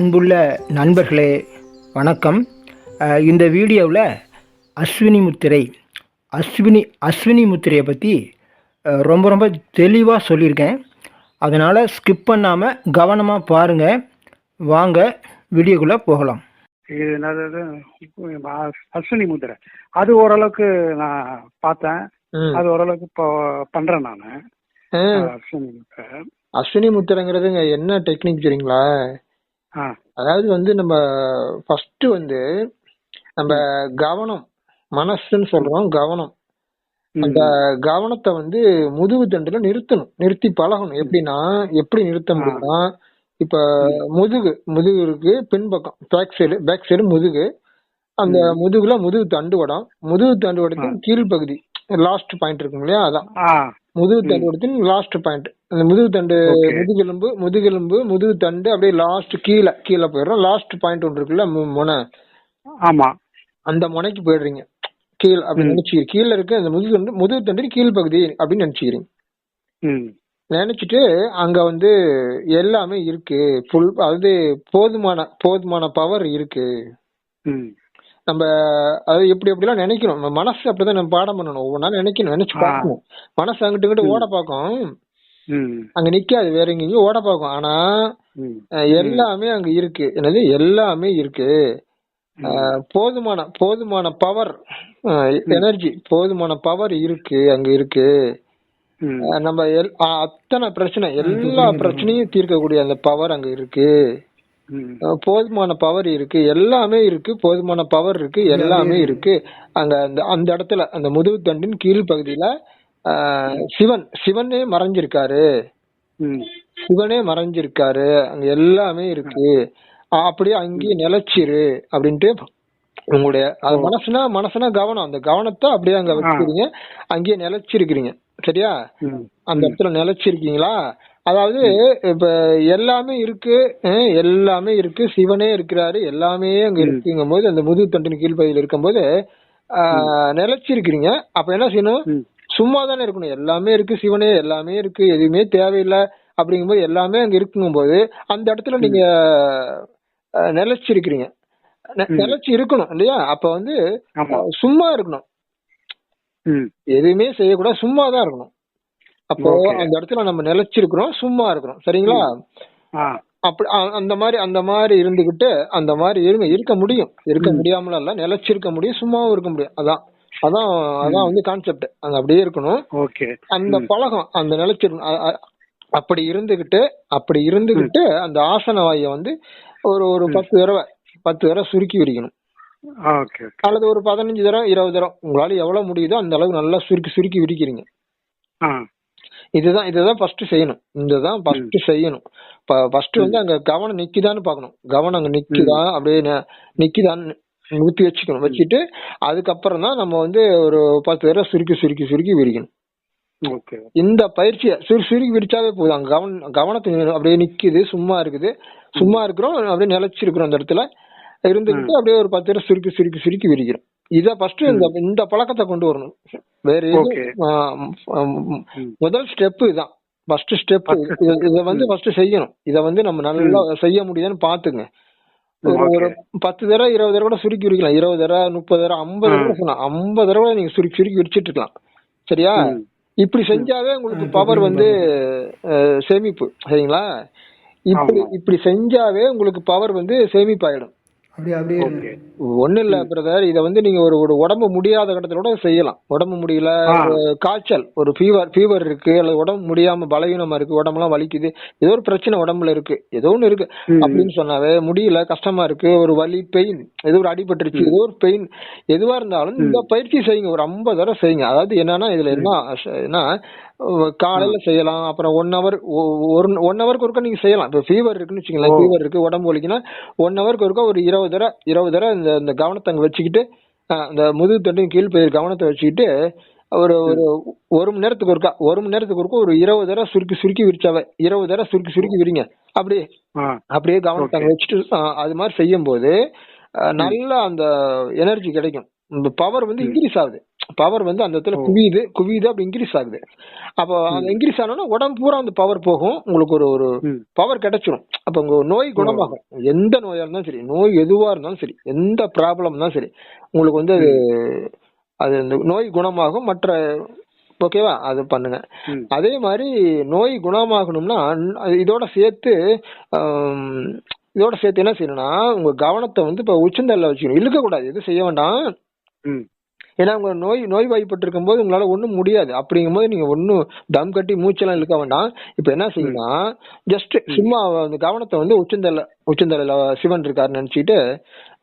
அன்புள்ள நண்பர்களே வணக்கம். இந்த வீடியோவில் அஸ்வினி முத்திரை அஸ்வினி அஸ்வினி முத்திரையை பற்றி ரொம்ப ரொம்ப தெளிவாக சொல்லியிருக்கேன். அதனால் ஸ்கிப் பண்ணாமல் கவனமாக பாருங்கள் வாங்க வீடியோக்குள்ளே போகலாம். இது அஸ்வினி முத்திரை அது ஓரளவுக்கு நான் பார்த்தேன். அது ஓரளவுக்கு இப்போ பண்றேன் நான். அஸ்வினி முத்திரை. அஸ்வினி முத்திரைங்கிறதுங்க என்ன டெக்னிக் தெரியுங்களா? ஆ. அதாவது வந்து நம்ம ஃபர்ஸ்ட் வந்து நம்ம கவனம் மனசுன்னு சொல்றோம் கவனம். அந்த கவனத்தை வந்து முதுகு தண்டுல நிறுத்தணும் நிறுத்தி பழகணும். எப்படின்னா எப்படி நிறுத்த முடியும்னா இப்ப முதுகு முதுகு இருக்கு பின்பக்கம் பேக் சைடு பேக் சைடு முதுகு. அந்த முதுகுல முதுகு தண்டுவடம் முதுகு தண்டுவடத்தின் கீழ்ப்பகுதி லாஸ்ட் பாயிண்ட் இருக்கும் இல்லையா அதான் முதுகு தண்டுவடத்தின் லாஸ்ட் பாயிண்ட் அந்த முதுகு தண்டு. முதுகெலும்பு முதுகெலும்பு முதுகு தண்டு அப்படியே லாஸ்ட் கீழே கீழே போயிடும் லாஸ்ட் பாயிண்ட் ஒன்று இருக்குல்ல முனை. ஆமா. அந்த முனைக்கு போயிடுறீங்க. கீழ் அப்படி நினைச்சுக்கிறீங்க கீழே இருக்க அந்த முதுகு தண்டு முதுகு தண்டின் கீழ் பகுதி அப்படின்னு நினைச்சுக்கிறீங்க. நினைச்சிட்டு அங்க வந்து எல்லாமே இருக்கு. ஃபுல் அதாவது போதுமான போதுமான பவர் இருக்கு. நம்ம அது எப்படி எப்படிலாம் நினைக்கணும். மனசு அப்படிதான் நம்ம பாடம் பண்ணணும். ஒவ்வொன்றா நினைக்கணும். நினைச்சு. பார்க்கணும். மனசு அங்கிட்டு இங்கிட்டு ஓட பார்க்கும் அங்க நிக்காது. வேற எங்கேயும் ஓட பார்க்கும் ஆனா எல்லாமே அங்க இருக்கு. என்னது? எல்லாமே இருக்கு. போதுமான போதுமான பவர் எனர்ஜி போதுமான பவர் இருக்கு. அங்க இருக்கு. நம்ம எல்- அத்தனை பிரச்சனை எல்லா பிரச்சனையும் தீர்க்கக்கூடிய அந்த பவர் அங்க இருக்கு. போதுமான பவர் இருக்கு. எல்லாமே இருக்கு. போதுமான பவர் இருக்கு. எல்லாமே இருக்கு. அங்க அந்த அந்த இடத்துல அந்த முதுகு தண்டின் கீழ் பகுதியில சிவன் சிவனே மறைஞ்சிருக்காரு. சிவனே மறைஞ்சிருக்காரு. அங்க எல்லாமே இருக்கு. அப்படியே அங்கேயே நிலைச்சிரு அப்படின்ட்டு உங்களுடைய அது மனசுனா மனசுனா கவனம். அந்த கவனத்தை அப்படியே அங்க வச்சிருக்கீங்க அங்கேயே நிலைச்சிருக்கிறீங்க. சரியா? அந்த இடத்துல நிலைச்சிருக்கீங்களா? அதாவது இப்ப எல்லாமே இருக்கு எல்லாமே இருக்கு சிவனே இருக்கிறாரு எல்லாமே அங்க இருக்குங்கும் போது அந்த முதுகு தண்டின் கீழ்ப்பகுதியில் இருக்கும்போது நிலைச்சிருக்கிறீங்க. அப்ப என்ன செய்யணும்? சும்மா தானே இருக்கணும். எல்லாமே இருக்கு சிவனே எல்லாமே இருக்கு எதுவுமே தேவையில்லை அப்படிங்கும்போது எல்லாமே அங்க இருக்குங்கும்போது அந்த இடத்துல நீங்க நிலைச்சிருக்கிறீங்க. நிலைச்சு இருக்கணும் இல்லையா? அப்ப வந்து சும்மா இருக்கணும். எதுவுமே செய்யக்கூடாது சும்மா தான் இருக்கணும். அப்போ. அந்த இடத்துல நம்ம நிலைச்சிருக்கிறோம் சும்மா இருக்கிறோம். சரிங்களா? அப்படி அந்த மாதிரி அந்த மாதிரி இருந்துகிட்டு அந்த மாதிரி இருங்க இருக்க முடியும். இருக்க முடியாமலாம் இல்ல நிலைச்சிருக்க முடியும் சும்மாவும் இருக்க முடியும். அதான். அதான் அதான் வந்து கான்செப்ட் அங்க அப்படியே இருக்கணும். அந்த பழகம் அந்த நிலைச்சிருக்கணும். அப்படி இருந்துகிட்டு அப்படி இருந்துகிட்டு அந்த ஆசன வாயை வந்து ஒரு ஒரு பத்து தடவை பத்து தடவை சுருக்கி விரிக்கணும். அல்லது ஒரு பதினஞ்சு தடவை இருபது தடவை உங்களால எவ்வளவு முடியுதோ அந்த அளவுக்கு நல்லா சுருக்கி சுருக்கி விரிக்கிறீங்க. இதுதான் இதுதான் ஃபர்ஸ்ட் செய்யணும். இதுதான் ஃபர்ஸ்ட் செய்யணும். ஃபர்ஸ்ட் வந்து அங்க கவனம் நிக்குதான்னு பார்க்கணும். கவனம் அங்க நிக்குதா? அப்படியே நிக்குதான்னு ஊத்தி வச்சுக்கணும். வச்சுட்டு அதுக்கப்புறம் தான் நம்ம வந்து ஒரு பத்து தடவை சுருக்கி சுருக்கி சுருக்கி விரிக்கணும். ஓகே. இந்த பயிற்சியை சுரு சுருக்கி விரிச்சாவே போதும். அங்க கவன கவனத்தை அப்படியே நிக்குது சும்மா இருக்குது. சும்மா இருக்கிறோம் அப்படியே நிலைச்சிருக்கிறோம் அந்த இடத்துல. இருந்துகிட்டு அப்படியே ஒரு பத்து தடவை சுருக்கி சுருக்கி சுருக்கி விரிக்கிறோம். இத ஃபர்ஸ்ட் இந்த இந்த பழக்கத்தை கொண்டு வரணும். வேற. எதுவும் முதல் ஸ்டெப் இதுதான் ஃபர்ஸ்ட் ஸ்டெப் இத வந்து ஃபர்ஸ்ட் செய்யணும். இத வந்து நம்ம நல்லா செய்ய முடியுதான்னு பாத்துங்க ஒரு பத்து தடவை இருபது தடவை கூட சுருக்கி விரிக்கலாம். இருபது தடவை முப்பது தடவை ஐம்பது தடவை சொல்லலாம். ஐம்பது தடவை நீங்க சுருக்கி சுருக்கி விரிச்சிட்டு இருக்கலாம். சரியா. இப்படி செஞ்சாவே உங்களுக்கு பவர் வந்து சேமிப்பு. சரிங்களா? இப்படி இப்படி செஞ்சாவே உங்களுக்கு பவர் வந்து சேமிப்பாயிடும். அப்படியே அப்படியே ஒண்ணு இல்ல பிரதர் இத வந்து நீங்க ஒரு ஒரு உடம்பு முடியாத கட்டத்துல கூட செய்யலாம். உடம்பு முடியல காய்ச்சல் ஒரு ஃபீவர் ஃபீவர் இருக்கு அல்லது உடம்பு முடியாம பலவீனமா இருக்கு உடம்பெல்லாம் வலிக்குது. ஏதோ ஒரு பிரச்சனை உடம்புல இருக்கு. ஏதோ ஒண்ணு இருக்கு. அப்படின்னு சொன்னாவே முடியல கஷ்டமா இருக்கு ஒரு வலி பெயின் ஏதோ ஒரு அடிபட்டுருச்சு ஏதோ ஒரு பெயின் எதுவா இருந்தாலும் இந்த பயிற்சி செய்யுங்க. ஒரு ஐம்பது தடவை செய்யுங்க. அதாவது என்னன்னா இதுல என்ன காலையில செய்யலாம். அப்புறம் ஒன் ஹவர் ஒரு ஒன் ஹவருக்கு ஒருக்கா நீங்க செய்யலாம். இப்ப ஃபீவர் இருக்குன்னு வச்சுங்களேன் ஃபீவர் இருக்கு உடம்பு வலிக்குன்னா ஒன் ஹவருக்கு ஒருக்கா ஒரு இருபது தடவை இருபது தடவை இந்த இந்த கவனத்தை அங்க வச்சுக்கிட்டு அஹ், இந்த முதுகு தண்டின் கீழ் பயிர் கவனத்தை வச்சுக்கிட்டு ஒரு ஒரு ஒரு மணி நேரத்துக்கு ஒருக்கா ஒரு மணி நேரத்துக்கு ஒருக்கா ஒரு இருபது தடவை சுருக்கி சுருக்கி விரிச்சாவே இருபது தடவை சுருக்கி சுருக்கி விரிங்க. அப்படியே அப்படியே கவனத்தை அங்க வச்சுட்டு அது மாதிரி செய்யும் போது அஹ், நல்ல அந்த எனர்ஜி கிடைக்கும். இந்த பவர் வந்து இன்க்ரீஸ் ஆகுது. பவர் வந்து அந்த இடத்துல. குவியுது குவியுது அப்படி இன்க்ரீஸ் ஆகுது. அப்போ அந்த இன்க்ரீஸ் ஆனோன்னா உடம்பு பூரா அந்த பவர் போகும். உங்களுக்கு ஒரு ஒரு. பவர் கிடைச்சிரும். அப்ப உங்க நோய் குணமாகும். எந்த நோயா இருந்தாலும் சரி நோய் எதுவா இருந்தாலும் சரி எந்த ப்ராப்ளம் இருந்தாலும் சரி உங்களுக்கு வந்து அது அது அந்த நோய் குணமாகும். மற்ற ஓகேவா அது பண்ணுங்க. அதே மாதிரி நோய் குணமாகணும்னா இதோட சேர்த்து இதோட சேர்த்து என்ன செய்யணும்னா உங்க கவனத்தை வந்து இப்ப உச்சந்தல்ல வச்சுக்கணும். இழுக்க கூடாது எதுவும் செய்ய வேண்டாம். ம். ஏன்னா உங்க நோய் நோய் வாய்ப்பட்டு போது உங்களால ஒண்ணும் முடியாது. அப்படிங்கும்போது நீங்க ஒண்ணும் தம் கட்டி மூச்செல்லாம் இழுக்க வேண்டாம். இப்ப என்ன செய்யணும்னா ஜஸ்ட் சும்மா அந்த கவனத்தை வந்து உச்சந்தல்ல உச்சந்தலையில சிவன் இருக்காருன்னு நினைச்சிட்டு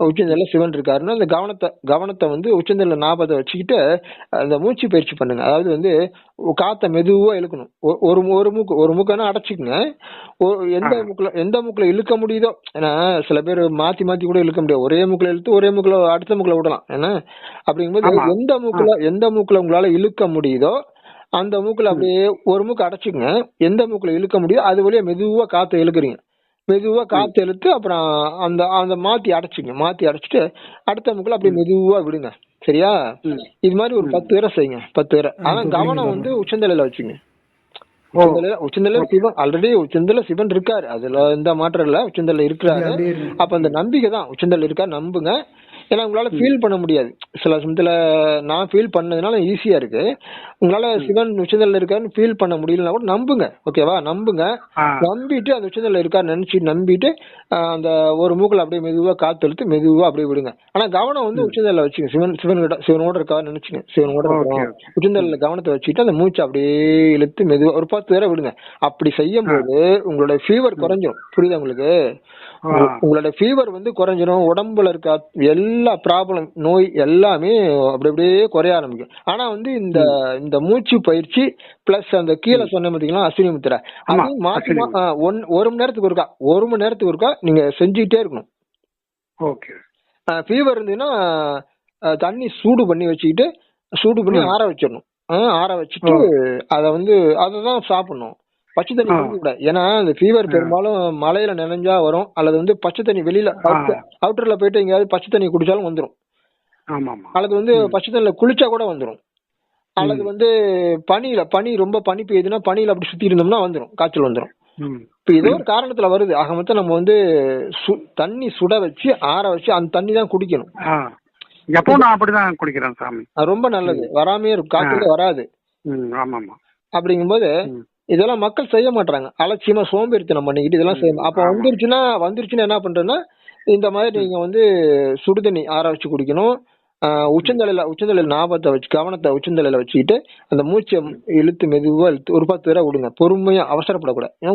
உச்சந்தல்ல சிவன் இருக்காருன்னு அந்த கவனத்தை கவனத்தை வந்து உச்சந்தல்ல ஞாபகத்தை வச்சுக்கிட்டு அந்த மூச்சு பயிற்சி பண்ணுங்க. அதாவது வந்து காத்த மெதுவா இழுக்கணும். ஒரு ஒரு மூக்கு ஒரு மூக்கனா அடைச்சிக்கங்க. எந்த மூக்குல எந்த மூக்குல இழுக்க முடியுதோ ஏன்னா சில பேர் மாத்தி மாத்தி கூட இழுக்க முடியாது. ஒரே மூக்குல இழுத்து ஒரே மூக்குல அடுத்த மூக்குல விடலாம். ஏன்னா அப்படிங்கும்போது. எந்த மூக்குல எந்த மூக்குல உங்களால இழுக்க முடியுதோ அந்த மூக்குல அப்படியே ஒரு மூக்கு அடைச்சிக்கங்க. எந்த மூக்குல இழுக்க முடியுதோ அது வழியா மெதுவா காத்த இழுக்குறீங்க. மெதுவா காத்து இழுத்து அப்புறம் அந்த அந்த மாத்தி அடைச்சிங்க. மாத்தி அடைச்சிட்டு அடுத்த மூக்குல அப்படியே மெதுவா விடுங்க. சரியா. இது மாதிரி ஒரு பத்து பேரை செய்யுங்க. பத்து பேரை. ஆனா கவனம் வந்து உச்சந்தலையில வச்சுங்க. உச்சந்தலையில சிவன் ஆல்ரெடி உச்சந்தல சிவன் இருக்காரு. அதுல எந்த மாற்றம் இல்ல. உச்சந்தல இருக்கிறாரு. அப்ப அந்த நம்பிக்கை தான். உச்சந்தல் இருக்கா நம்புங்க. ஏன்னா உங்களால ஃபீல் பண்ண முடியாது. சில சமயத்துல நான் ஃபீல் பண்ணதுனால ஈஸியா இருக்கு. உங்களால சிவன் உச்சந்தல்ல இருக்காருன்னு ஃபீல் பண்ண முடியலன்னா கூட நம்புங்க. ஓகேவா நம்புங்க. நம்பிட்டு அந்த உச்சந்தல்ல இருக்காரு நினைச்சு நம்பிட்டு அந்த ஒரு மூக்குல அப்படியே மெதுவா காத்து மெதுவா அப்படியே விடுங்க. ஆனா கவனம் வந்து உச்சந்தல்ல வச்சுங்க. சிவன் சிவன் கிட்ட சிவனோட இருக்காரு நினைச்சுங்க. சிவனோட. உச்சந்தல்ல கவனத்தை வச்சுட்டு அந்த மூச்சை அப்படியே இழுத்து மெதுவா ஒரு பத்து தடவை விடுங்க. அப்படி செய்யும் போது உங்களோட ஃபீவர் குறைஞ்சிரும். புரியுதா உங்களுக்கு? உங்களோட ஃபீவர் வந்து குறைஞ்சிரும். உடம்புல இருக்க எல்லா ப்ராப்ளம் நோய் எல்லாமே அப்படி அப்படியே குறைய ஆரம்பிக்கும். ஆனா வந்து இந்த இந்த மூச்சு பயிற்சி பிளஸ் அந்த கீழே சொன்ன பாத்தீங்களா அஸ்வினி முத்திரை அது ஒன் ஒரு மணி நேரத்துக்கு ஒருக்கா ஒரு மணி நேரத்துக்கு ஒருக்கா நீங்க செஞ்சுக்கிட்டே இருக்கணும். ஓகே. ஃபீவர் இருந்ததுன்னா தண்ணி சூடு பண்ணி வச்சுக்கிட்டு சூடு பண்ணி ஆற வச்சிடணும். ஆற வச்சுட்டு அதை வந்து அதை தான் சாப்பிடணும். பச்சை தண்ணி கூடாது ஏன்னா இந்த ஃபீவர் பெரும்பாலும் மழையில நினைஞ்சா வரும். அல்லது வந்து பச்சை தண்ணி வெளியில அவுட்டர்ல போயிட்டு எங்கேயாவது பச்சை தண்ணி குடிச்சாலும் ஆமா அல்லது வந்து பச்சை தண்ணில குளிச்சா கூட வந்துரும். அல்லது வந்து பனியில பனி ரொம்ப பனி பெய்யுதுன்னா பனியில அப்படி சுத்தி இருந்தோம்னா வந்துரும். காய்ச்சல் வந்துரும். ம். இப்ப ஏதோ ஒரு காரணத்துல வருது. ஆக மொத்தம் நம்ம வந்து தண்ணி சுட வச்சு ஆற வச்சு அந்த தண்ணி தான் குடிக்கணும். ஆ. எப்பவும் நான் அப்படிதான் குடிக்கிறேன் சாமி. அது ரொம்ப நல்லது. வராமே இருக்கும். காய்ச்சல் வராது. ம். ஆமா ஆமா அப்படிங்கும்போது. இதெல்லாம் மக்கள் செய்ய மாட்டாங்க அலட்சியமா சோம்பேறித்தனம் பண்ணிக்கிட்டு இதெல்லாம் செய்யணும் அப்ப. வந்துருச்சுன்னா வந்துருச்சுன்னா என்ன பண்றேன்னா இந்த மாதிரி நீங்க வந்து சுடுதண்ணி ஆற வச்சு குடிக்கணும் உச்சந்தலையில உச்சந்தலையில ஞாபகத்தை வச்சு கவனத்தை உச்சந்தலையில வச்சுக்கிட்டு அந்த மூச்சை இழுத்து மெதுவா இழுத்து ஒரு பத்து பேரை விடுங்க. பொறுமையா அவசரப்படக்கூடாது. ஏன்னா.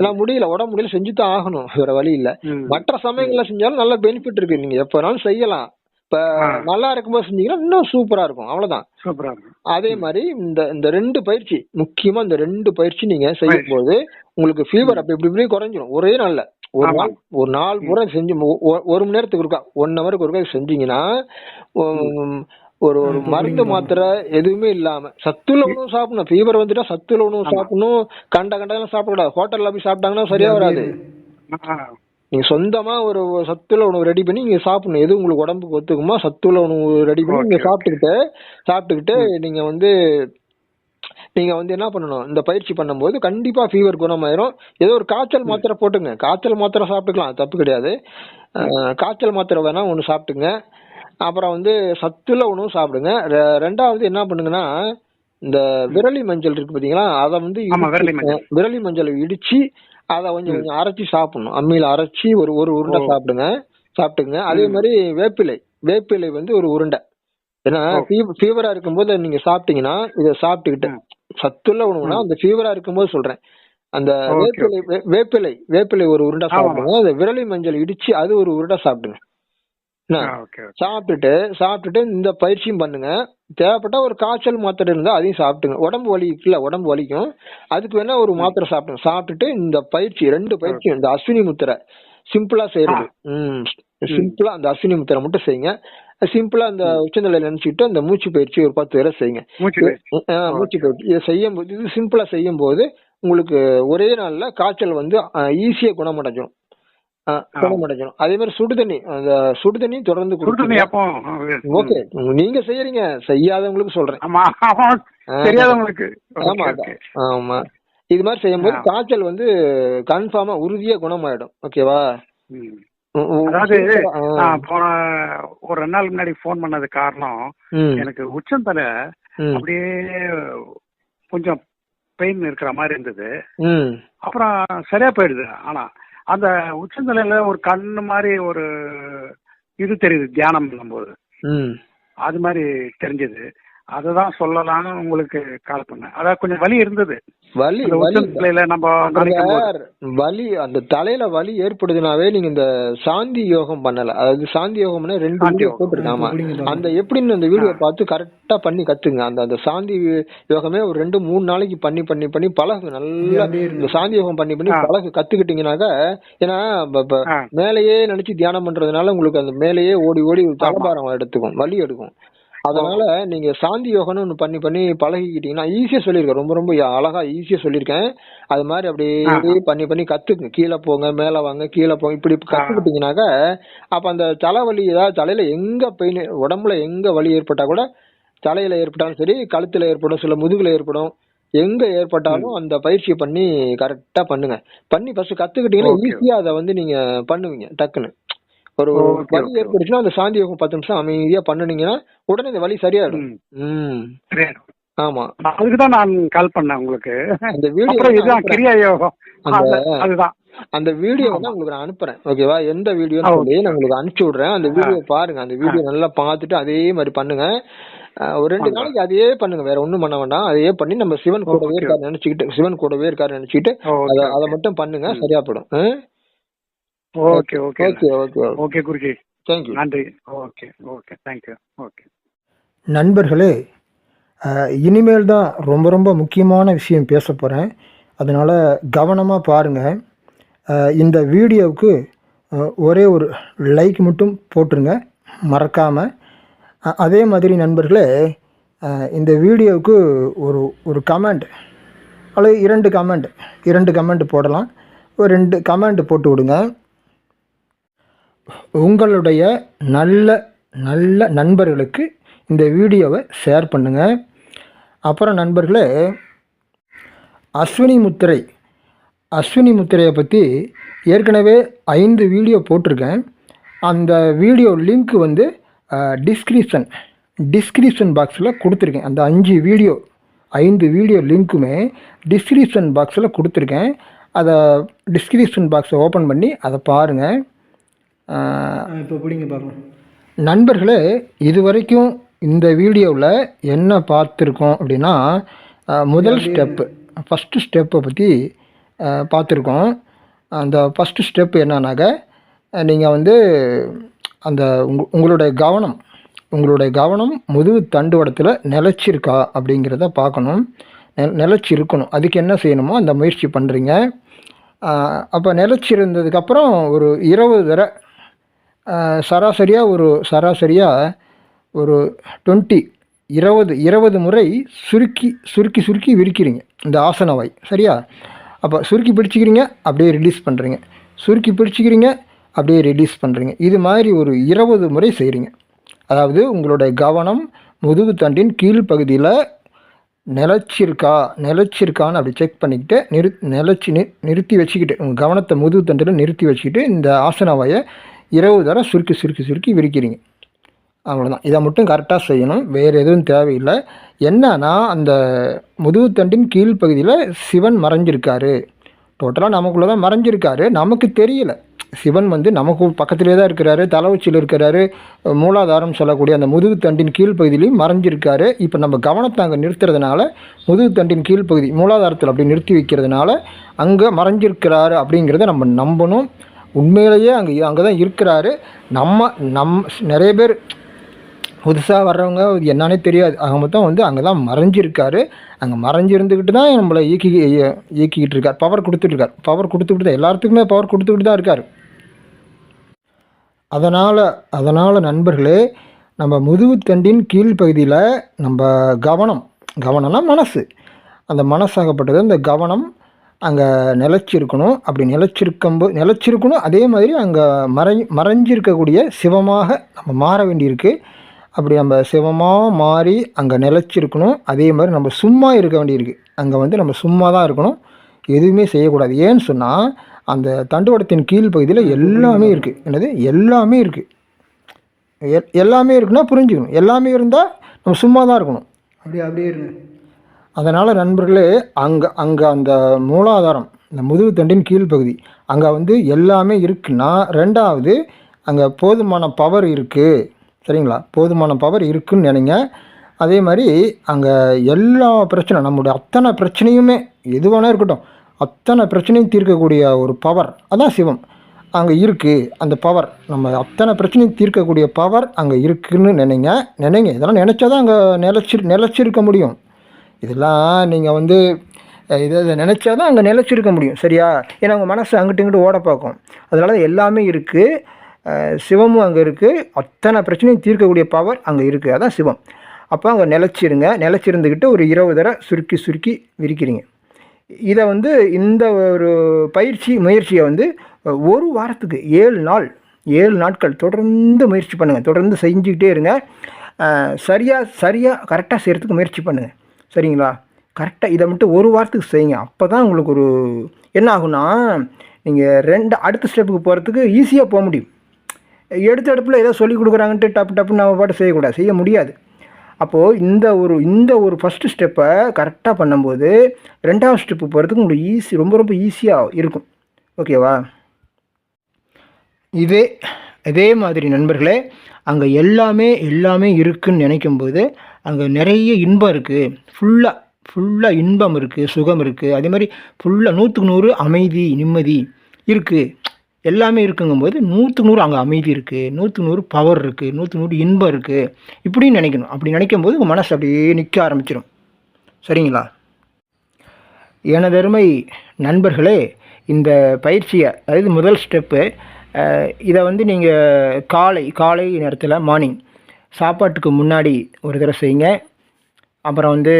எல்லாம் முடியல. உடம்பு முடியல. செஞ்சுதான் ஆகணும். வேற வழி இல்ல. மற்ற சமயங்கள்ல செஞ்சாலும் நல்ல பெனிஃபிட் இருக்கு. நீங்க எப்ப வேணாலும் செய்யலாம். இப்ப. நல்லா இருக்கும்போது செஞ்சீங்கன்னா இன்னும் சூப்பரா இருக்கும். அவ்வளவுதான். சூப்பரா இருக்கு அதே மாதிரி இந்த இந்த ரெண்டு பயிற்சி முக்கியமா இந்த ரெண்டு பயிற்சி நீங்க செய்யும் போது உங்களுக்கு ஃபீவர் அப்படி இப்படி இப்படி குறைஞ்சிரும். ஒரே நாள்ல. ஒரு. நாள் ஒரு நாள் பூரா செஞ்சு ஒரு மணி நேரத்துக்கு ஒருக்கா ஒன் ஹவருக்கு ஒருக்கா செஞ்சீங்கன்னா ஒரு ஒரு மருந்து மாத்திரை எதுவுமே இல்லாம சத்துள்ள உணவு சாப்பிடணும். ஃபீவர் வந்துட்டா சத்துள்ள உணவு சாப்பிடணும். கண்ட கண்டதெல்லாம் சாப்பிடக்கூடாது. ஹோட்டல்ல போய் சாப்பிட்டாங்கன்னா சரியா வராது. நீங்க சொந்தமா ஒரு சத்துள்ள உணவு ரெடி பண்ணி நீங்க சாப்பிடணும். எது உங்களுக்கு உடம்புக்கு ஒத்துக்குமோ சத்துள்ள உணவு ரெடி பண்ணி நீங்க. சாப்பிட்டுக்கிட்டு சாப்பிட்டுக்கிட்டு நீங்க வந்து நீங்க வந்து என்ன பண்ணணும்? இந்த பயிற்சி பண்ணும்போது கண்டிப்பா ஃபீவர் குணமாயிரும். ஏதோ ஒரு காய்ச்சல் மாத்திரை போட்டுங்க. காய்ச்சல் மாத்திரை சாப்பிட்டுக்கலாம். தப்பு கிடையாது. காய்ச்சல் மாத்திரை வேணா ஒண்ணு சாப்பிட்டுங்க. அப்புறம் வந்து சத்துள்ள உணவு சாப்பிடுங்க. ரெண்டாவது என்ன பண்ணுங்கன்னா இந்த விரலி மஞ்சள் இருக்கு பாத்தீங்களா? அதை வந்து. விரலி மஞ்சளை இடிச்சு அதை கொஞ்சம் கொஞ்சம் அரைச்சி சாப்பிடணும். அம்மியில அரைச்சி ஒரு ஒரு உருண்டை. சாப்பிடுங்க சாப்பிட்டுங்க. அதே மாதிரி வேப்பிலை. வேப்பிலை வந்து ஒரு உருண்டை. ஏன்னா. ஃபீவரா இருக்கும்போது நீங்க சாப்பிட்டீங்கன்னா இதை சாப்பிட்டுக்கிட்டு. சத்துள்ள உணவுனா அந்த ஃபீவரா இருக்கும்போது சொல்றேன். அந்த வேப்பிலை வேப்பிலை வேப்பிலை ஒரு உருண்டை. சாப்பிடுங்க. அந்த விரலி மஞ்சள் இடிச்சு அது ஒரு உருண்டை சாப்பிடுங்க. சாப்பிட்டுட்டு சாப்பிட்டுட்டு இந்த பயிற்சியும் பண்ணுங்க. தேவைப்பட்டா ஒரு காய்ச்சல் மாத்திரை இருந்தா அதையும் சாப்பிட்டுங்க. உடம்பு வலி இருக்குல்ல உடம்பு வலிக்கும். அதுக்கு வேணா ஒரு மாத்திரை சாப்பிடுங்க. சாப்பிட்டுட்டு இந்த பயிற்சி ரெண்டு பயிற்சி இந்த அஸ்வினி முத்திரை. சிம்பிளா செய்யறது. ம். சிம்பிளா அந்த அஸ்வினி முத்திரை மட்டும் செய்யுங்க. சிம்பிளா அந்த உச்சநிலையில நினைச்சுட்டு அந்த மூச்சு பயிற்சி ஒரு பத்து பேரை செய்யுங்க. மூச்சு பயிற்சி. ஆ, மூச்சு பயிற்சி. இதை செய்யும் போது இது சிம்பிளா செய்யும் போது உங்களுக்கு ஒரே நாள்ல காய்ச்சல் வந்து ஈஸியா குணமடைஞ்சிடும் குணமடைஞ்சிடும் அதே மாதிரி சுடு தண்ணி அந்த சுடு தண்ணி தொடர்ந்து ஓகே நீங்க செய்யறீங்க செய்யாதவங்களுக்கு சொல்றேன். ஆமா ஆமா இது மாதிரி செய்யும்போது. காய்ச்சல் வந்து கன்ஃபார்மா உறுதியா குணமாயிடும். ஓகேவா? அதாவது. நான் போன ஒரு ரெண்டு நாள் முன்னாடி ஃபோன் பண்ணது காரணம் எனக்கு உச்சந்தலை ம், அப்படியே கொஞ்சம் பெயின் இருக்கிற மாதிரி இருந்தது. அப்புறம் சரியா போயிடுது. ஆனா அந்த உச்சந்தலையில ஒரு கண்ணு மாதிரி ஒரு இது தெரியுது தியானம் பண்ணும்போது. அது மாதிரி தெரிஞ்சது அதுதான் சொல்லலாம்னு உங்களுக்கு கால் பண்ணேன். அதாவது கொஞ்சம் வலி இருந்தது. வலி அந்த வலி. உச்சந்தலையில நம்ம வலி அந்த தலையில வலி ஏற்படுதுனாவே நீங்க இந்த சாந்தி யோகம் பண்ணல. அதாவது சாந்தி யோகம்னா ரெண்டு வீடியோ. போட்டிருக்கேன் ஆமா. அந்த எப்படின்னு அந்த வீடியோ பார்த்து கரெக்டா பண்ணி கத்துங்க. அந்த அந்த சாந்தி யோகமே ஒரு ரெண்டு மூணு நாளைக்கு பண்ணி பண்ணி பண்ணி பழகு நல்லா. இந்த சாந்தி யோகம் பண்ணி பண்ணி. பழகு கத்துக்கிட்டீங்கன்னாக்கா ஏன்னா. மேலேயே நினைச்சு தியானம் பண்றதுனால உங்களுக்கு அந்த மேலேயே ஓடி ஓடி தலைபாரம் எடுத்துக்கும் வலி எடுக்கும். அதனால நீங்க சாந்தி யோகம்னு ஒண்ணு பண்ணி பண்ணி பழகிக்கிட்டீங்கன்னா ஈஸியா சொல்லியிருக்கேன். ரொம்ப ரொம்ப அழகா ஈஸியா சொல்லியிருக்கேன். அது மாதிரி அப்படியே பண்ணி பண்ணி கத்துக்குங்க. கீழே போங்க மேல வாங்க கீழே போங்க. இப்படி கத்துக்கிட்டீங்கன்னாக்கா அப்ப அந்த தலைவலி ஏதாவது தலையில எங்க பெயின் உடம்புல எங்க வலி ஏற்பட்டா கூட தலையில ஏற்பட்டாலும் சரி கழுத்துல ஏற்படும் சில முதுகுல ஏற்படும். எங்க ஏற்பட்டாலும் அந்த பயிற்சியை பண்ணி கரெக்டா பண்ணுங்க. பண்ணி ஃபர்ஸ்ட் கத்துக்கிட்டீங்கன்னா. ஈஸியா அதை வந்து நீங்க பண்ணுவீங்க டக்குன்னு. ஒரு வலி okay. ஏற்பட்டுச்சுன்னா அந்த சாந்தி யோகம் பத்து நிமிஷம் அமைதியா பண்ணுனீங்கன்னா உடனே இந்த வலி சரியாயிடும். ஆமா. அதுக்கு தான் நான் கால் பண்ணேன் உங்களுக்கு. அந்த வீடியோ கிரியா யோகம் அதுதான். அந்த வீடியோ வந்து உங்களுக்கு நான் அனுப்புறேன். ஓகேவா? எந்த ஆ, வீடியோன்னு சொல்லி. நான் உங்களுக்கு அனுப்பிச்சு விடுறேன். அந்த வீடியோ பாருங்க. அந்த வீடியோ நல்லா பார்த்துட்டு அதே மாதிரி பண்ணுங்க. ஒரு ரெண்டு. நாளைக்கு அதையே பண்ணுங்க. வேற ஒண்ணும் பண்ண வேண்டாம். அதையே பண்ணி நம்ம சிவன் கூடவே. இருக்காரு நினைச்சுக்கிட்டு சிவன் கூடவே இருக்காரு நினைச்சுக்கிட்டு அதை மட்டும் பண்ணுங்க. சரியா போயிடும். Okay okay okay okay okay Guruji thank you நன்றி. Okay okay thank you okay நண்பர்களே இனிமேல் தான் ரொம்ப ரொம்ப முக்கியமான விஷயம் பேச போகிறேன் அதனால் கவனமாக பாருங்கள் இந்த வீடியோவுக்கு ஒரே ஒரு லைக் மட்டும் போட்டுருங்க. மறக்காமல் அதே மாதிரி நண்பர்களே இந்த வீடியோவுக்கு ஒரு ஒரு கமெண்ட் அல்லது இரண்டு கமெண்ட் இரண்டு கமெண்ட் போடலாம். ஒரு ரெண்டு கமெண்ட் போட்டு விடுங்க. உங்களுடைய நல்ல நல்ல நண்பர்களுக்கு இந்த வீடியோவை ஷேர் பண்ணுங்கள் அப்புறம் நண்பர்களே அஸ்வினி முத்திரை. அஸ்வினி முத்திரையை பற்றி ஏற்கனவே ஐந்து வீடியோ போட்டிருக்கேன். அந்த வீடியோ லிங்க் வந்து டிஸ்கிரிப்ஷன் டிஸ்கிரிப்ஷன் பாக்ஸில் கொடுத்துருக்கேன். அந்த அஞ்சு வீடியோ ஐந்து வீடியோ லிங்க்குமே டிஸ்கிரிப்ஷன் பாக்ஸில் கொடுத்துருக்கேன். அதை டிஸ்கிரிப்ஷன் பாக்ஸை ஓப்பன் பண்ணி அதை பாருங்கள் இப்போ பிடிங்க பார்க்கலாம். நண்பர்களே இது வரைக்கும் இந்த வீடியோவில் என்ன பார்த்துருக்கோம் அப்படின்னா முதல் ஸ்டெப்பு ஃபஸ்ட்டு ஸ்டெப்பை பற்றி பார்த்துருக்கோம். அந்த ஃபஸ்ட்டு ஸ்டெப் என்னன்னாக்க நீங்கள் வந்து அந்த உங்க உங்களுடைய கவனம் உங்களுடைய கவனம் முதுகு தண்டுவடத்தில் நிலச்சிருக்கா அப்படிங்கிறத பார்க்கணும். நெ- நிலச்சி இருக்கணும் அதுக்கு என்ன செய்யணுமோ அந்த முயற்சி பண்ணுறீங்க அப்போ நிலச்சி இருந்ததுக்கப்புறம் ஒரு இருபது தடவை சராசரியாக ஒரு சராசரியாக ஒரு டுவெண்ட்டி இருபது இருபது முறை சுருக்கி சுருக்கி சுருக்கி விரிக்கிறீங்க. இந்த ஆசனவாய் சரியா? அப்போ சுருக்கி பிடிச்சிக்கிறீங்க அப்படியே ரிலீஸ் பண்ணுறீங்க சுருக்கி பிடிச்சிக்கிறீங்க அப்படியே ரிலீஸ் பண்ணுறீங்க இது மாதிரி ஒரு இருபது முறை செய்கிறீங்க அதாவது உங்களுடைய கவனம் முதுகு தண்டின் கீழ்ப்பகுதியில் நிலச்சிருக்கா நிலச்சிருக்கான்னு அப்படி செக் பண்ணிக்கிட்டு நிறு நிலச்சி நிறுத்தி வச்சுக்கிட்டு உங்கள் கவனத்தை முதுகு தண்டில் நிறுத்தி வச்சுக்கிட்டு இந்த ஆசனவாயை இருபது தடவை சுருக்கி சுருக்கி சுருக்கி விரிக்கிறீங்க. அவ்வளோதான் இதை மட்டும் கரெக்டாக செய்யணும். வேறு எதுவும் தேவையில்லை. என்னன்னா அந்த முதுகுத்தண்டின் கீழ்ப்பகுதியில் சிவன் மறைஞ்சிருக்காரு. டோட்டலாக நமக்குள்ளே தான் மறைஞ்சிருக்காரு. நமக்கு தெரியல. சிவன் வந்து நமக்கு பக்கத்திலே தான் இருக்கிறாரு. தலை உச்சியில் இருக்கிறாரு. மூலாதாரம் சொல்லக்கூடிய அந்த முதுகுத்தண்டின் கீழ்ப்பகுதியிலையும் மறைஞ்சிருக்காரு. இப்போ நம்ம கவனத்தை அங்கே நிறுத்துறதுனால முதுகுத்தண்டின் கீழ்ப்பகுதி மூலாதாரத்தில் அப்படி நிறுத்தி வைக்கிறதுனால அங்கே மறைஞ்சிருக்கிறாரு அப்படிங்கிறத நம்ம நம்பணும். உண்மையிலேயே அங்கே அங்கே தான் இருக்கிறாரு. நம்ம நம் நிறைய பேர் புதுசாக வர்றவங்க என்னன்னே தெரியாது. ஆக மொத்தம் வந்து அங்கே தான் மறைஞ்சிருக்காரு. அங்கே மறைஞ்சிருந்துக்கிட்டு தான் நம்மளை இயக்கி இயக்கிக்கிட்டு இருக்கார். பவர் கொடுத்துட்ருக்கார் பவர் கொடுத்துக்கிட்டு தான் எல்லாத்துக்குமே பவர் கொடுத்துக்கிட்டு தான் இருக்கார். அதனால் அதனால் நண்பர்களே நம்ம முதுகுத்தண்டின் கீழ்ப்பகுதியில் நம்ம கவனம் கவனம்னா மனசு. அந்த மனசாகப்பட்டது அந்த கவனம் அங்கே நிலச்சிருக்கணும். அப்படி நிலச்சிருக்கம்போ நிலச்சிருக்கணும். அதே மாதிரி அங்கே மறை மறைஞ்சிருக்கக்கூடிய சிவமாக நம்ம மாற வேண்டியிருக்கு. அப்படி நம்ம சிவமாக மாறி அங்கே நிலச்சிருக்கணும். அதே மாதிரி நம்ம சும்மா இருக்க வேண்டியிருக்கு. அங்கே வந்து நம்ம சும்மா தான் இருக்கணும். எதுவுமே செய்யக்கூடாது. ஏன்னு சொன்னால் அந்த தண்டுவடத்தின் கீழ் பகுதியில் எல்லாமே இருக்குது என்னது? எல்லாமே இருக்குது எல் எல்லாமே இருக்குன்னா புரிஞ்சுக்கணும். எல்லாமே இருந்தால் நம்ம சும்மா தான் இருக்கணும். அப்படியே அப்படியே இருங்க. அதனால் நண்பர்களே அங்கே அங்கே அந்த மூலாதாரம் இந்த முதுகு தண்டின் கீழ்ப்பகுதி அங்கே வந்து எல்லாமே இருக்குன்னா ரெண்டாவது அங்கே போதுமான பவர் இருக்குது சரிங்களா? போதுமான பவர் இருக்குன்னு நினைங்க. அதே மாதிரி அங்கே எல்லா பிரச்சனை நம்முடைய அத்தனை பிரச்சனையுமே எது வேணா இருக்கட்டும் அத்தனை பிரச்சனையும் தீர்க்கக்கூடிய ஒரு பவர் அதான் சிவம் அங்கே இருக்குது அந்த பவர் நம்ம அத்தனை பிரச்சனையும் தீர்க்கக்கூடிய பவர் அங்கே இருக்குதுன்னு நினைங்க. நினைங்க. இதெல்லாம் நினச்சா தான் அங்கே நிலச்சி நிலச்சிருக்க முடியும். இதெல்லாம் நீங்கள் வந்து இதை இதை நினச்சா தான் அங்கே நிலச்சிருக்க முடியும் சரியா? ஏன்னா உங்கள் மனசு அங்கிட்டு இங்கிட்டு ஓட பார்க்கும். அதனால தான் எல்லாமே இருக்குது சிவமும் அங்கே இருக்குது அத்தனை பிரச்சனையும் தீர்க்கக்கூடிய பவர் அங்கே இருக்குது அதான் சிவம். அப்போ அங்கே நிலச்சிருங்க. நிலச்சிருந்துக்கிட்டு ஒரு இருபது தடவை சுருக்கி சுருக்கி விரிக்கிறீங்க. இதை வந்து இந்த ஒரு பயிற்சி முயற்சியை வந்து ஒரு வாரத்துக்கு ஏழு நாள் ஏழு நாட்கள் தொடர்ந்து முயற்சி பண்ணுங்கள் தொடர்ந்து செஞ்சுக்கிட்டே இருங்க. சரியாக சரியாக கரெக்டாக செய்கிறதுக்கு முயற்சி பண்ணுங்கள் சரிங்களா? கரெக்டாக இதை மட்டும் ஒரு வாரத்துக்கு செய்யுங்க. அப்போ தான் உங்களுக்கு ஒரு என்ன ஆகும்னா நீங்கள் ரெண்டு அடுத்த ஸ்டெப்புக்கு போகிறதுக்கு ஈஸியாக போக முடியும். எடுத்த இடத்துல ஏதோ சொல்லி கொடுக்குறாங்கன்ட்டு டப்பு டப்புன்னு நம்ம பாட்டு செய்யக்கூடாது. செய்ய முடியாது. அப்போது இந்த ஒரு இந்த ஒரு ஃபஸ்ட்டு ஸ்டெப்பை கரெக்டாக பண்ணும்போது ரெண்டாவது ஸ்டெப்பு போகிறதுக்கு உங்களுக்கு ஈஸி ரொம்ப ரொம்ப ஈஸியாக இருக்கும். ஓகேவா இதே இதே மாதிரி நண்பர்களே அங்கே எல்லாமே எல்லாமே இருக்குன்னு நினைக்கும்போது அங்கே நிறைய இன்பம் இருக்குது ஃபுல்லாக ஃபுல்லாக இன்பம் இருக்குது சுகம் இருக்குது அதே மாதிரி ஃபுல்லாக நூற்றுக்கு நூறு அமைதி நிம்மதி இருக்குது எல்லாமே இருக்குங்கும்போது நூற்றுக்கு நூறு அங்கே அமைதி இருக்குது நூற்றுக்கு நூறு பவர் இருக்குது நூற்றுக்கு நூறு இன்பம் இருக்குது இப்படின்னு நினைக்கணும். அப்படி நினைக்கும் போது உங்கள் மனசு அப்படியே நிற்க ஆரம்பிச்சிடும் சரிங்களா? எனதருமை நண்பர்களே இந்த பயிற்சியை அதாவது முதல் ஸ்டெப்பு இதை வந்து நீங்கள் காலை காலை நேரத்தில் மார்னிங் சாப்பாட்டுக்கு முன்னாடி ஒரு தடவை செய்யுங்க. அப்புறம் வந்து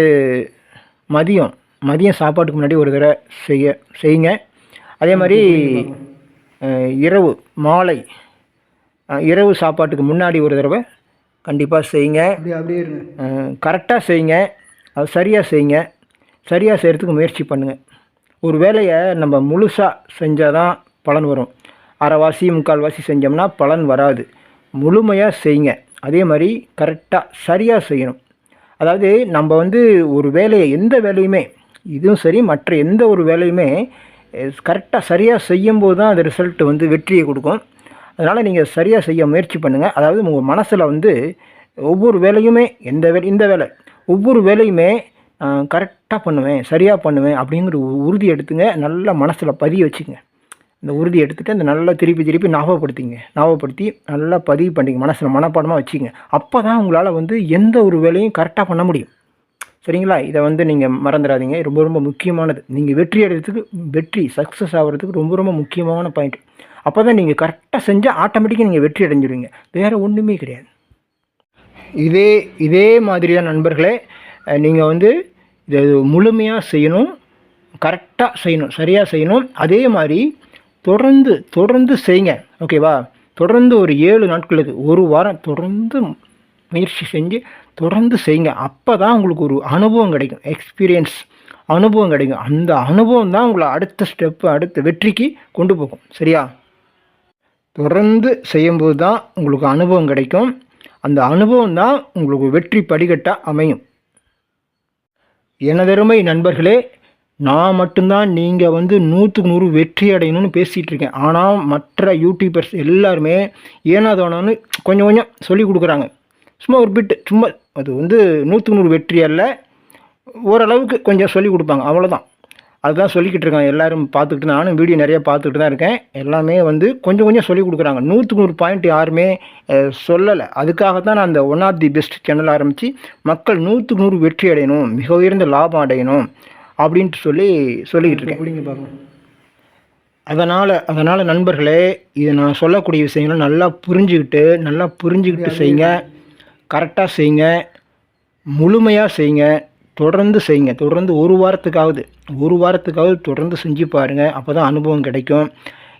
மதியம் மதியம் சாப்பாட்டுக்கு முன்னாடி ஒரு தடவை செய்ய செய்யுங்க. அதே மாதிரி இரவு மாலை இரவு சாப்பாட்டுக்கு முன்னாடி ஒரு தடவை கண்டிப்பாக செய்யுங்க. அப்படியே கரெக்டாக செய்யுங்க. அது சரியாக செய்யுங்க. சரியாக செய்கிறதுக்கு முயற்சி பண்ணுங்கள் ஒரு வேலையை நம்ம முழுசாக செஞ்சால் தான் பலன் வரும். அரைவாசி முக்கால்வாசி செஞ்சோம்னா பலன் வராது. முழுமையாக செய்யுங்க. அதே மாதிரி கரெக்டாக சரியாக செய்யணும். அதாவது நம்ம வந்து ஒரு வேலையை எந்த வேலையுமே இதுவும் சரி மற்ற எந்த ஒரு வேலையுமே கரெக்டாக சரியாக செய்யும்போது தான் அந்த ரிசல்ட் வந்து வெற்றியை கொடுக்கும். அதனால் நீங்கள் சரியாக செய்ய முயற்சி பண்ணுங்கள் அதாவது உங்கள் மனசில் வந்து ஒவ்வொரு வேலையுமே எந்த வேலை இந்த வேலை ஒவ்வொரு வேலையுமே கரெக்டாக பண்ணுவேன் சரியாக பண்ணுவேன் அப்படிங்கிற உறுதி எடுத்துங்க. நல்லா மனசில் பதிய வச்சுக்கங்க. இந்த உறுதி எடுத்துகிட்டு அந்த நல்லா திருப்பி திருப்பி ஞாபகப்படுத்திங்க. ஞாபகப்படுத்தி நல்லா பதிவு பண்ணிங்க. மனசில் மனப்பாடமாக வச்சுங்க. அப்போ தான் உங்களால் வந்து எந்த ஒரு வேலையும் கரெக்டாக பண்ண முடியும். சரிங்களா? இதை வந்து நீங்கள் மறந்துடாதீங்க. ரொம்ப ரொம்ப முக்கியமானது. நீங்கள் வெற்றி அடைகிறதுக்கு வெற்றி சக்ஸஸ் ஆகிறதுக்கு ரொம்ப ரொம்ப முக்கியமான பாயிண்ட் அப்போ தான் நீங்கள் கரெக்டாக செஞ்சால் ஆட்டோமேட்டிக்காக நீங்கள் வெற்றி அடைஞ்சிடுவீங்க வேறு ஒன்றுமே கிடையாது. இதே இதே மாதிரியான நண்பர்களே நீங்கள் வந்து இதை முழுமையாக செய்யணும். கரெக்டாக செய்யணும். சரியாக செய்யணும். அதே மாதிரி தொடர்ந்து தொடர்ந்து செய்யுங்க ஓகேவா தொடர்ந்து ஒரு ஏழு நாட்களுக்கு ஒரு வாரம் தொடர்ந்து முயற்சி செஞ்சு தொடர்ந்து செய்யுங்க அப்போ தான் உங்களுக்கு ஒரு அனுபவம் கிடைக்கும். எக்ஸ்பீரியன்ஸ் அனுபவம் கிடைக்கும். அந்த அனுபவம் தான் உங்களை அடுத்த ஸ்டெப்பு அடுத்த வெற்றிக்கு கொண்டு போகும். சரியா? தொடர்ந்து செய்யும்போது தான் உங்களுக்கு அனுபவம் கிடைக்கும். அந்த அனுபவம் தான் உங்களுக்கு வெற்றி படிக்கட்டாக அமையும். எனதருமை நண்பர்களே நான் மட்டும்தான் நீங்கள் வந்து நூற்றுக்கு நூறு வெற்றி அடையணும்னு பேசிகிட்டு இருக்கேன். ஆனால் மற்ற யூடியூபர்ஸ் எல்லாருமே ஏனாதோனன்னு கொஞ்சம் கொஞ்சம் சொல்லி கொடுக்குறாங்க. சும்மா ஒரு பிட்டு சும்மா அது வந்து நூற்றுக்கு நூறு வெற்றி அல்ல. ஓரளவுக்கு கொஞ்சம் சொல்லி கொடுப்பாங்க. அவ்வளோதான் அதுதான் சொல்லிக்கிட்டு இருக்காங்க. எல்லாரும் பார்த்துக்கிட்டு நானும் வீடியோ நிறையா பார்த்துக்கிட்டு தான் இருக்கேன். எல்லாமே வந்து கொஞ்சம் கொஞ்சம் சொல்லி கொடுக்குறாங்க. நூற்றுக்கு நூறு பாயிண்ட் யாருமே சொல்லலை. அதுக்காக தான் நான் அந்த one of the best channel ஆரம்பித்து மக்கள் நூற்றுக்கு நூறு வெற்றி அடையணும் மிக உயர்ந்த லாபம் அடையணும் அப்படின்ட்டு சொல்லி சொல்லிக்கிட்டு இருக்கேன். பிடிங்க பார்க்கலாம் அதனால் அதனால் நண்பர்களே இது நான் சொல்லக்கூடிய விஷயங்களை நல்லா புரிஞ்சுக்கிட்டு நல்லா புரிஞ்சுக்கிட்டு செய்யுங்க கரெக்டாக செய்யுங்க முழுமையாக செய்யுங்க தொடர்ந்து செய்யுங்க தொடர்ந்து ஒரு வாரத்துக்காவது ஒரு வாரத்துக்காவது தொடர்ந்து செஞ்சு பாருங்கள் அப்போ தான் அனுபவம் கிடைக்கும்.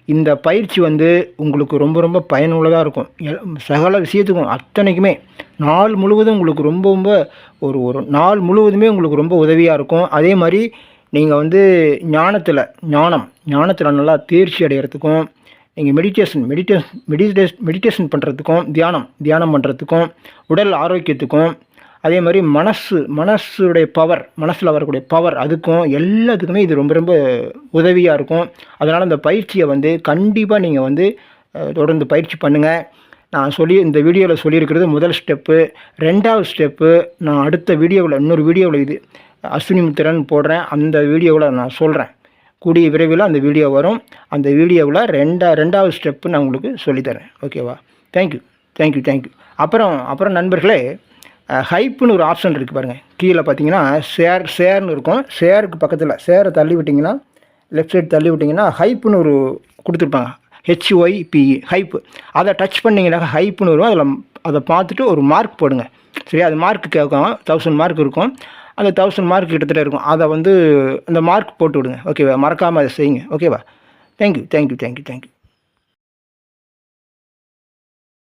இந்த பயிற்சி வந்து உங்களுக்கு ரொம்ப ரொம்ப பயனுள்ளதாக இருக்கும். எ- சகல விஷயத்துக்கும் அத்தனைக்குமே நாள் முழுவதும் உங்களுக்கு ரொம்ப ரொம்ப ஒரு ஒரு நாள் முழுவதுமே உங்களுக்கு ரொம்ப உதவியாக இருக்கும். அதே மாதிரி நீங்கள் வந்து ஞானத்தில் ஞானம் ஞானத்தில் நல்லா தேர்ச்சி அடைகிறதுக்கும் நீங்கள் மெடிடேஷன் மெடிடேஷன் மெடிடேஷன் மெடிடேஷன் பண்ணுறதுக்கும் தியானம் தியானம் பண்ணுறதுக்கும் உடல் ஆரோக்கியத்துக்கும் அதே மாதிரி மனசு மனசுடைய பவர் மனசில் வரக்கூடிய பவர் அதுக்கும் எல்லாத்துக்குமே இது ரொம்ப ரொம்ப உதவியாக இருக்கும். அதனால் இந்த பயிற்சியை வந்து கண்டிப்பாக நீங்கள் வந்து தொடர்ந்து பயிற்சி பண்ணுங்கள் நான் சொல்லி இந்த வீடியோவில் சொல்லியிருக்கிறது முதல் ஸ்டெப்பு ரெண்டாவது ஸ்டெப்பு நான் அடுத்த வீடியோவில் இன்னொரு வீடியோவில் இது அஸ்வினி முத்திரன் போடுறேன். அந்த வீடியோவில் நான் சொல்கிறேன் கூடிய விரைவில் அந்த வீடியோ வரும். அந்த வீடியோவில் ரெண்டா ரெண்டாவது ஸ்டெப்பு நான் உங்களுக்கு சொல்லித்தரேன். ஓகேவா? தேங்க்யூ தேங்க்யூ தேங்க்யூ அப்புறம் அப்புறம் நண்பர்களே ஹைப்புன்னு ஒரு ஆப்ஷன் இருக்குது பாருங்கள் கீழே பார்த்தீங்கன்னா ஷேர் ஷேர்னு இருக்கும். ஷேருக்கு பக்கத்தில் ஷேரை தள்ளி விட்டிங்கன்னா லெஃப்ட் சைடு தள்ளி விட்டிங்கன்னா ஹைப்புன்னு ஒரு கொடுத்துருப்பாங்க. ஹெச்ஒய்பிஇ ஹைப்பு அதை டச் பண்ணிங்கன்னா ஹைப்புன்னு வரும். அதில் அதை பார்த்துட்டு ஒரு மார்க் போடுங்க. சரி அது மார்க் கேட்கும் தௌசண்ட் மார்க் இருக்கும். அந்த தௌசண்ட் மார்க் கிட்டத்தட்ட இருக்கும். அதை வந்து அந்த மார்க் போட்டு விடுங்க. ஓகேவா மறக்காமல் அதை செய்யுங்க. ஓகேவா தேங்க்யூ தேங்க்யூ தேங்க்யூ தேங்க்யூ